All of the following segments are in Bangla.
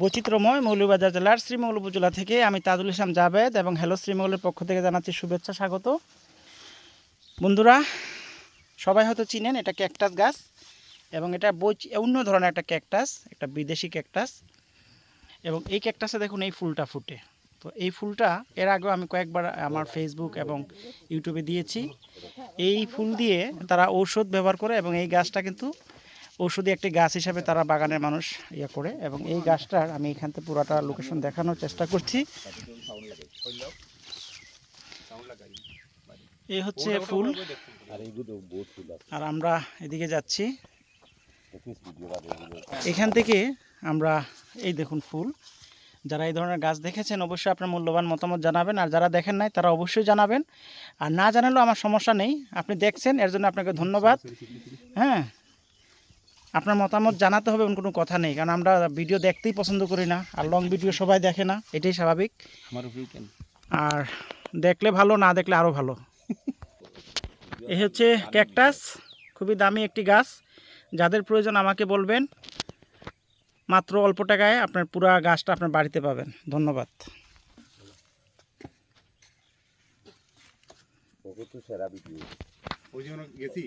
বৈচিত্র্যময় মৌলভীবাজার জেলার শ্রীমঙ্গল উপজেলা থেকে আমি তাজুল ইসলাম জাভেদ এবং হ্যালো শ্রীমঙ্গলের পক্ষ থেকে জানাচ্ছি শুভেচ্ছা, স্বাগত। বন্ধুরা, সবাই হয়তো চিনেন এটা ক্যাকটাস গাছ এবং এটা বৈচ, অন্য ধরনের একটা ক্যাকটাস, একটা বিদেশি ক্যাকটাস এবং এই ক্যাকটাসে দেখুন এই ফুলটা ফুটে। তো এই ফুলটা এর আগেও আমি কয়েকবার আমার ফেসবুক এবং ইউটিউবে দিয়েছি। এই ফুল দিয়ে তারা ঔষধ ব্যবহার করে এবং এই গাছটা কিন্তু ঔষধি একটি গাছ হিসাবে তারা বাগানের মানুষ ইয়ে করে এবং এই গাছটার আমি এখান থেকে পুরাটা লোকেশন দেখানোর চেষ্টা করছি। এই হচ্ছে ফুল। আর আমরা এদিকে যাচ্ছি। এখান থেকে আমরা এই দেখুন ফুল। যারা এই ধরনের গাছ দেখেছেন অবশ্যই আপনার মূল্যবান মতামত জানাবেন। আর যারা দেখেন নাই তারা অবশ্যই জানাবেন। আর না জানালেও আমার সমস্যা নেই। আপনি দেখছেন এর জন্য আপনাকে ধন্যবাদ। হ্যাঁ আপনার মতামত জানাতে হবে এমন কোনো কথা নেই কারণ আমরা ভিডিও দেখতেই পছন্দ করি না আর লং ভিডিও সবাই দেখে না এটাই স্বাভাবিক। আমার আর দেখলে ভালো না দেখলে আরও ভালো। এ হচ্ছে ক্যাকটাস খুবই দামি একটি গাছ। যাদের প্রয়োজন আমাকে বলবেন মাত্র অল্প টাকায় আপনার পুরো গাছটা আপনার বাড়িতে পাবেন। ধন্যবাদ। ওই জন্য গেছি?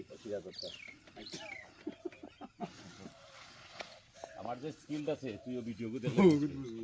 আমার যে স্কিলটা আছে তুইও ভিডিও করতে